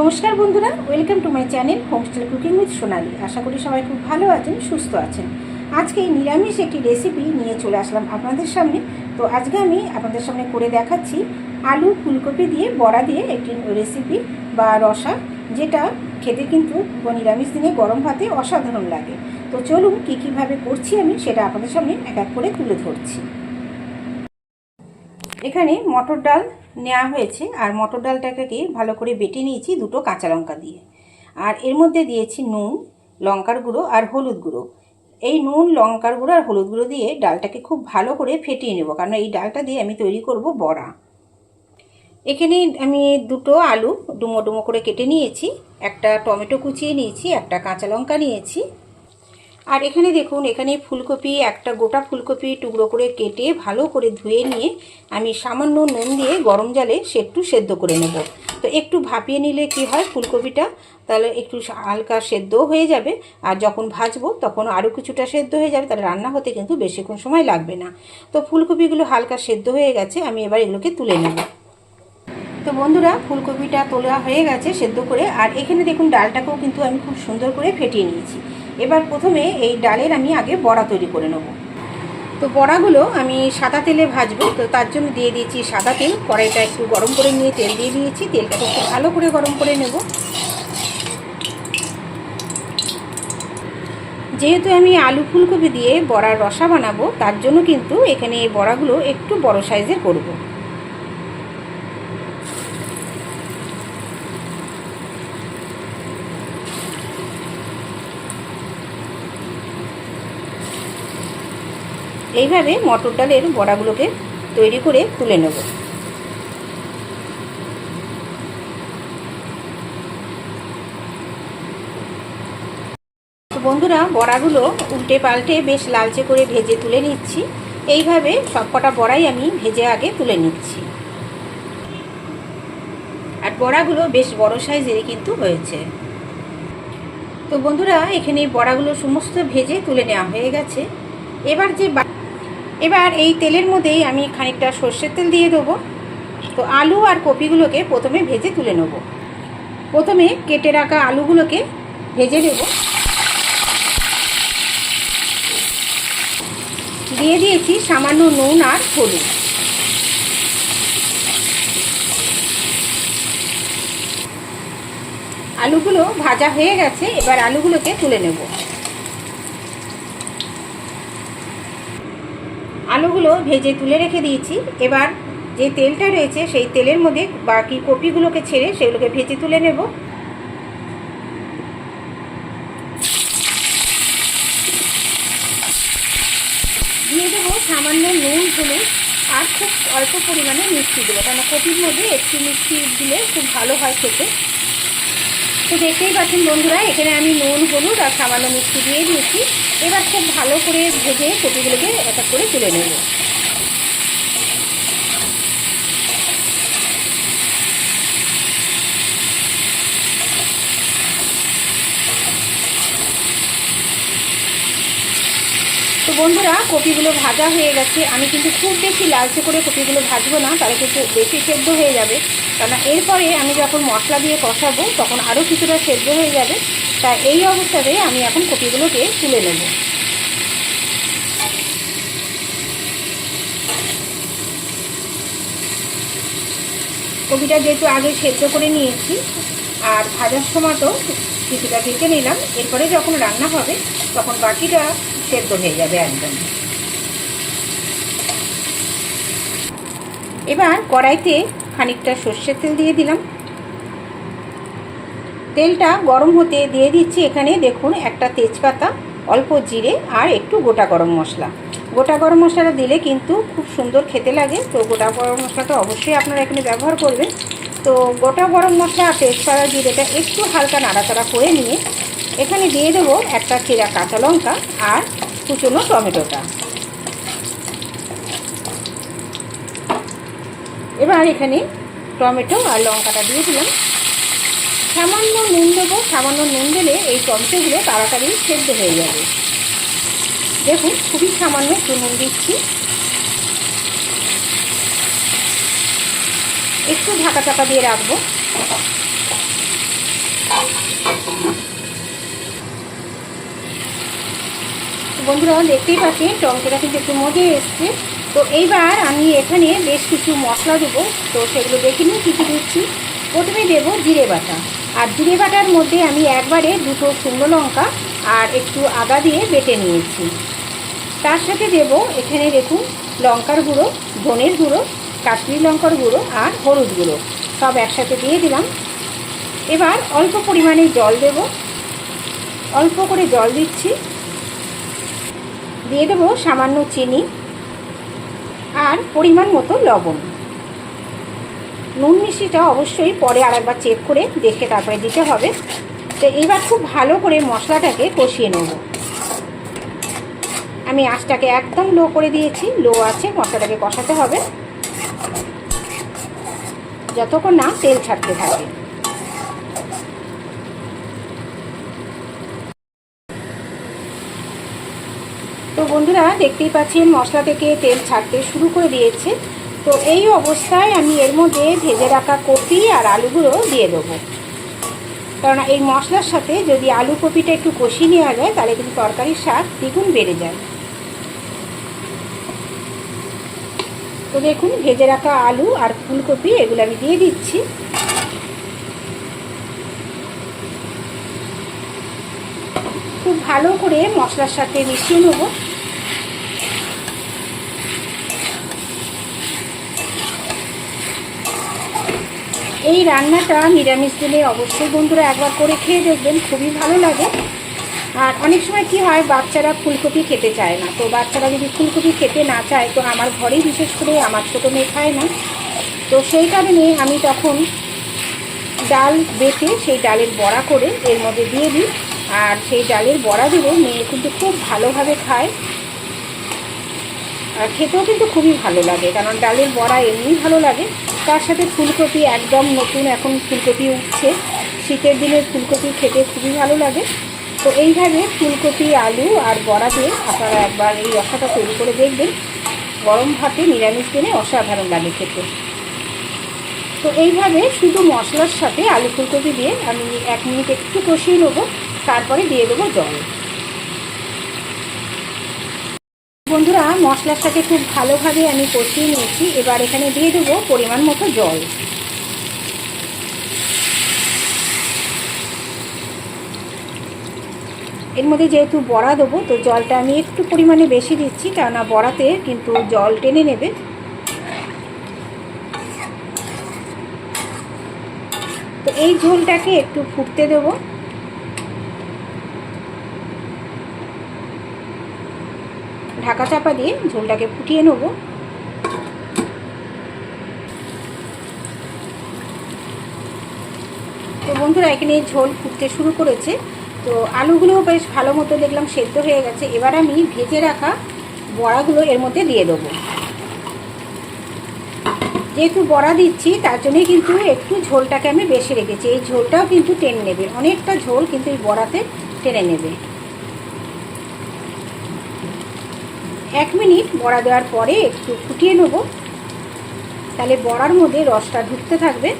নমস্কার বন্ধুরা, welcome to my channel homestyle cooking with Sonali. আশা করি সবাই খুব ভালো আছেন, সুস্থ আছেন। আজকে এই নিরামিষ একটি রেসিপি নিয়ে চলে আসলাম আপনাদের সামনে। তো আজকে আমি আপনাদের সামনে করে দেখাচ্ছি আলু ফুলকপি দিয়ে, বড়া দিয়ে একটি রেসিপি বা রসা, যেটা খেতে কিন্তু নিরামিষ দিনে গরম ভাতে অসাধারণ লাগে। তো চলুন কী কীভাবে করছি আমি, সেটা আপনাদের সামনে এক এক করে তুলে ধরছি। এখানে মটর ডাল নেওয়া হয়েছে, আর মটর ডালটাকে ভালো করে বেটে নিয়েছি দুটো কাঁচা লঙ্কা দিয়ে। আর এর মধ্যে দিয়েছি নুন, লঙ্কার গুঁড়ো আর হলুদ গুঁড়ো। এই নুন, লঙ্কার গুঁড়ো আর হলুদ গুঁড়ো দিয়ে ডালটাকে খুব ভালো করে ফেটিয়ে নেব, কারণ এই ডালটা দিয়ে আমি তৈরি করব বড়া। এখানে আমি দুটো আলু ডুমো ডুমো করে কেটে নিয়েছি, একটা টমেটো কুচিয়ে নিয়েছি, একটা কাঁচা লঙ্কা নিয়েছি। আর এখানে দেখুন, এখানে ফুলকপি, একটা গোটা ফুলকপি টুকরো করে কেটে ভালো করে ধুয়ে নিয়ে আমি সামান্য নুন দিয়ে গরম জলে সে একটু সেদ্ধ করে নেব। তো একটু ভাপিয়ে নিলে কি হয় ফুলকপিটা? তাহলে একটু হালকা সেদ্ধও হয়ে যাবে। আর যখন ভাজবো তখন আরও কিছুটা সেদ্ধ হয়ে যাবে। তাহলে রান্না হতে কিন্তু বেশিক্ষণ সময় লাগবে না। তো ফুলকপিগুলো হালকা সেদ্ধ হয়ে গেছে, আমি এবার এগুলোকে তুলে নেব। তো বন্ধুরা, ফুলকপিটা তোলা হয়ে গেছে সেদ্ধ করে। আর এখানে দেখুন, ডালটাকেও কিন্তু আমি খুব সুন্দর করে ফেটিয়ে নিয়েছি। এবার প্রথমে এই ডালের আমি আগে বড়া তৈরি করে নেব। তো বড়াগুলো আমি সাদা তেলে ভাজবো, তো তার জন্য দিয়ে দিয়েছি সাদা তেল। কড়াইটা একটু গরম করে নিয়ে তেল দিয়ে দিয়েছি, তেলটাকে একটু ভালো করে গরম করে নেব। যেহেতু আমি আলু ফুলকপি দিয়ে বড়ার রসা বানাবো, তার জন্য কিন্তু এখানে এই বড়াগুলো একটু বড় সাইজের করব। এইভাবে মটর ডালের বড়াগুলোকে তৈরি করে তুলে নেব। বন্ধুরা, বড়াগুলো উল্টে পাল্টে বেশ লালচে করে ভেজে তুলে নিচ্ছি। এইভাবে সবকটা বড়াই আমি ভেজে আগে তুলে নিচ্ছি। আর বড়াগুলো বেশ বড় সাইজেরই কিন্তু হয়েছে। তো বন্ধুরা, এখানে বড়াগুলো সমস্ত ভেজে তুলে নেওয়া হয়ে গেছে। এবার যে এবার এই তেলের মধ্যেই আমি খানিকটা সর্ষের তেল দিয়ে দেবো। তো আলু আর কপিগুলোকে প্রথমে ভেজে তুলে নেব। প্রথমে কেটে রাখা আলুগুলোকে ভেজে দেব দিয়ে দিয়েছি সামান্য নুন আর হলুদ। আলুগুলো ভাজা হয়ে গেছে, এবার আলুগুলোকে তুলে নেব। আলুগুলো ভেজে তুলে রেখে দিয়েছি। এবার যে তেলটা রয়েছে, সেই তেলের মধ্যে বাকি কপিগুলোকে ছেড়ে সেগুলোকে ভেজে তুলে নেব। দিয়ে দেবো সামান্য নুন, হলুদ আর খুব অল্প পরিমাণে মিষ্টি দেবো। কেন কপির মধ্যে একটু মিষ্টি দিলে খুব ভালো হয় খেতে। তো দেখতেই পাচ্ছেন বন্ধুরা, এখানে আমি নুন, হলুদ আর সামান্য মিষ্টি দিয়ে দিয়েছি। এবার খুব ভালো করে ভেজে কপিগুলোকে এক এক করে তুলে নেব। তো বন্ধুরা, কপিগুলো ভাজা হয়ে গেছে। আমি কিন্তু খুব বেশি লালচে করে কপিগুলো ভাজবো না, তাহলে কিন্তু বেশি সেদ্ধ হয়ে যাবে। কারণ এরপরে আমি যখন মশলা দিয়ে কষাবো, তখন আরও কিছুটা সেদ্ধ হয়ে যাবে। তা এই অবস্থাতে আমি এখন কপিগুলোকে তুলে নেব। কপিটা যেহেতু আগে সেদ্ধ করে নিয়েছি, আর ভাজার সময় তো কিছুটা ভেজে নিলাম, এরপরে যখন রান্না হবে, তখন বাকিটা সেদ্ধ হয়ে যাবে একদম। এবার কড়াইতে খানিকটা সর্ষের তেল দিয়ে দিলাম। তেলটা গরম হতে দিয়ে দিচ্ছি এখানে দেখুন একটা তেজপাতা, অল্প জিরে আর একটু গোটা গরম মশলা। গোটা গরম মশলাটা দিলে কিন্তু খুব সুন্দর খেতে লাগে। তো গোটা গরম মশলাটা অবশ্যই আপনারা এখানে ব্যবহার করবেন। তো গোটা গরম মশলা আর তেজপাতা জিরেটা একটু হালকা নাড়াচাড়া করে নিয়ে এখানে দিয়ে দেবো একটা চেরা কাঁচা লঙ্কা আর কুচনো টমেটোটা। এবার এখানে টমেটো আর লঙ্কাটা দিয়ে দিলাম। সামান্য নুন দেবো, সামান্য নুন দিলে এই টমেটোগুলো তাড়াতাড়ি সেদ্ধ হয়ে যাবে। দেখুন, খুবই সামান্য একটু নুন দিচ্ছি। একটু ঢাকা চাপা দিয়ে রাখব। বন্ধুরা, দেখতেই পাচ্ছেন, টমেটোটা কিন্তু একটু মজে এসছে। তো এইবার আমি এখানে বেশ কিছু মশলা দেবো। তো সেগুলো দেখে নিই কী কী দিচ্ছি। প্রথমে দেবো জিরে বাটা। আর জিরে বাটার মধ্যে আমি একবারে দুটো শুকনো লঙ্কা আর একটু আদা দিয়ে বেটে নিয়েছি। তার সাথে দেব এখানে দেখুন লঙ্কার গুঁড়ো, ধনের গুঁড়ো, কাশ্মীরি লঙ্কার গুঁড়ো আর হলুদ গুঁড়ো। সব একসাথে দিয়ে দিলাম। এবার অল্প পরিমাণে জল দেব। অল্প করে জল দিচ্ছি। দিয়ে দেবো সামান্য চিনি। আর পরিমাণ মতো লবণ। নুন মিষ্টিটা অবশ্যই পরে আরেকবার চেক করে দেখে তারপরে দিতে হবে। তো এবার খুব ভালো করে মশলাটাকে কষিয়ে নেব। আমি আঁচটাকে একদম লো করে দিয়েছি। লো আছে, মশলাটাকে কষাতে হবে। যতক্ষণ না তেল ছাড়তে থাকে। বন্ধুরা, দেখতেই পাচ্ছেন, মশলা থেকে তেল ছাড়তে শুরু করে দিয়েছে। তো এই অবস্থায় আমি এর মধ্যে ভেজে রাখা কপি আর আলুগুলো দিয়ে দেবো। কারণ এই মশলার সাথে যদি আলু কপিটা একটু কষিয়ে নেওয়া যায়, তাহলে কিন্তু তরকারির স্বাদ দ্বিগুণ বেড়ে যায়। তো দেখুন, ভেজে রাখা আলু আর ফুলকপি, এগুলো আমি দিয়ে দিচ্ছি। খুব ভালো করে মশলার সাথে মিশিয়ে নেব। এই রান্নাটা নিরামিষ দিনে অবশ্যই বন্ধুরা একবার করে খেয়ে দেখবেন, খুবই ভালো লাগে। আর অনেক সময় কি হয়, বাচ্চারা ফুলকপি খেতে চায় না। তো বাচ্চারা যদি ফুলকপি খেতে না চায়, তো আমার ঘরেই বিশেষ করে আমার ছোটো মেয়ে খায় না। তো সেই কারণে আমি তখন ডাল বেটে সেই ডালের বড়া করে এর মধ্যে দিয়ে দিই। আর সেই ডালের বড়া দিলে মেয়ে কিন্তু খুব ভালোভাবে খায়। আর খেতেও কিন্তু খুবই ভালো লাগে, কারণ ডালের বড়া এমনিই ভালো লাগে। তার সাথে ফুলকপি একদম নতুন এখন ফুলকপি উঠছে। শীতের দিনে ফুলকপি খেতে খুবই ভালো লাগে। তো এইভাবে ফুলকপি, আলু আর বড়া দিয়ে আপনারা একবার এই রসাটা তৈরি করে দেখবেন। গরম ভাতে নিরামিষ দিনে অসাধারণ লাগে খেতে। তো এইভাবে শুধু মশলার সাথে আলু ফুলকপি দিয়ে আমি এক মিনিট একটু কষিয়ে নেব। তারপরে দিয়ে দেবো জল। বন্ধুরা মশলার সাথে খুব ভালোভাবে আমি কষিয়ে নিয়েছি। এবার এখানে দিয়ে দেবো পরিমাণ মতো জল। এর মধ্যে যেহেতু বড়া দেবো, তো জলটা আমি একটু পরিমাণে বেশি দিচ্ছি, কেননা বড়াতে কিন্তু জল টেনে নেবে। তো এই ঝোলটাকে একটু ফুটতে দেবো। ঢাকা চাপা দিয়ে ঝোলটাকে ফুটিয়ে নেব। তো বন্ধুরা, এখানে ঝোল ফুটতে শুরু করেছে। তো আলুগুলোও বেশ ভালো মতো দেখলাম সেদ্ধ হয়ে গেছে। এবার আমি ভেজে রাখা বড়াগুলো এর মধ্যে দিয়ে দেবো। যেহেতু বড়া দিচ্ছি, তার জন্যই কিন্তু একটু ঝোলটাকে আমি বেশি রেখেছি। এই ঝোলটাও কিন্তু টেনে নেবে। অনেকটা ঝোল কিন্তু এই বড়াতে টেনে নেবে। এক মিনিট বড়া দেওয়ার পরে একটু ফুটিয়ে নেব। তাহলে বড়ার মধ্যে রসটা ঢুকতে থাকবে।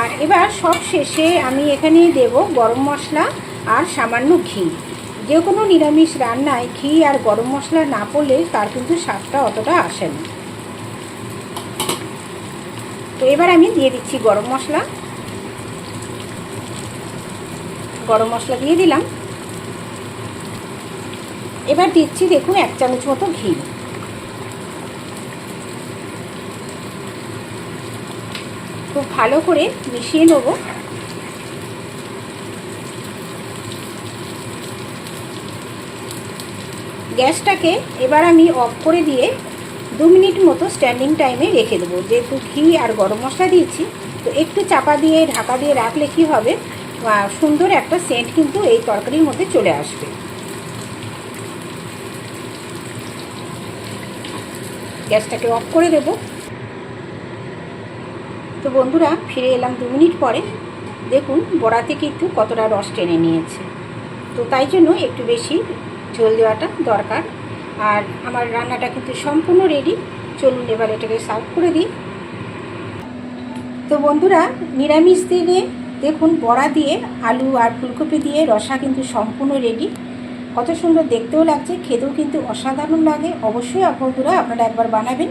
আর এবার সব শেষে আমি এখানে দেব গরম মশলা আর সামান্য ঘি। যে কোনো নিরামিষ রান্নায় ঘি আর গরম মশলা না পড়লে তার কিন্তু স্বাদটা অতটা আসে না। তো এবার আমি দিয়ে দিচ্ছি গরম মশলা। গরম মশলা দিয়ে দিলাম। এবার দিচ্ছি দেখুন এক চামচ মতো ঘি। খুব ভালো করে মিশিয়ে নেব। গ্যাসটাকে এবার আমি অফ করে দিয়ে দু মিনিট মতো স্ট্যান্ডিং টাইমে রেখে দেবো। যেহেতু ঘি আর গরম মশলা দিয়েছি, তো একটু চাপা দিয়ে, ঢাকা দিয়ে রাখলে কী হবে? সুন্দর একটা সেন্ট কিন্তু এই তরকারির মধ্যে চলে আসবে। গ্যাসটাকে অফ করে দেব। তো বন্ধুরা, ফিরে এলাম দু মিনিট পরে। দেখুন বড়াতে কিন্তু কতটা রস টেনে নিয়েছে। তো তাই জন্য একটু বেশি ঝোল দেওয়াটা দরকার। আর আমার রান্নাটা কিন্তু সম্পূর্ণ রেডি চলুন এবার এটাকে সার্ভ করে দিই। তো বন্ধুরা, নিরামিষ দিনে দেখুন, বড়া দিয়ে আলু আর ফুলকপি দিয়ে রসা কিন্তু সম্পূর্ণ রেডি কত সুন্দর দেখতেও লাগছে, খেতেও কিন্তু অসাধারণ লাগে। অবশ্যই বন্ধুরা, আপনারা একবার বানাবেন।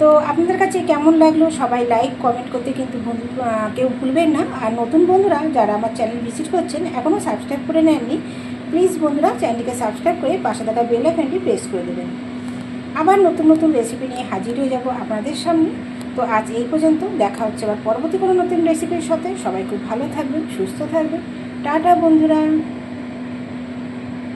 তো আপনাদের কাছে কেমন লাগল সবাই লাইক কমেন্ট করতে কিন্তু কেউ ভুলবেন না। আর নতুন বন্ধুরা যারা আমার চ্যানেল ভিজিট করছেন এখনও সাবস্ক্রাইব করে নেননি প্লিজ বন্ধুরা চ্যানেলটিকে সাবস্ক্রাইব করে পাশে থাকা বেল আইকনটি প্রেস করে দেবেন। আবার নতুন নতুন রেসিপি নিয়ে হাজির হয়ে যাব আপনাদের সামনে। তো আজ এই পর্যন্ত, দেখা হচ্ছে আবার পরবর্তী কোনো নতুন রেসিপির সাথে। সবাই খুব ভালো থাকবেন, সুস্থ থাকবেন। টাটা বন্ধুরা।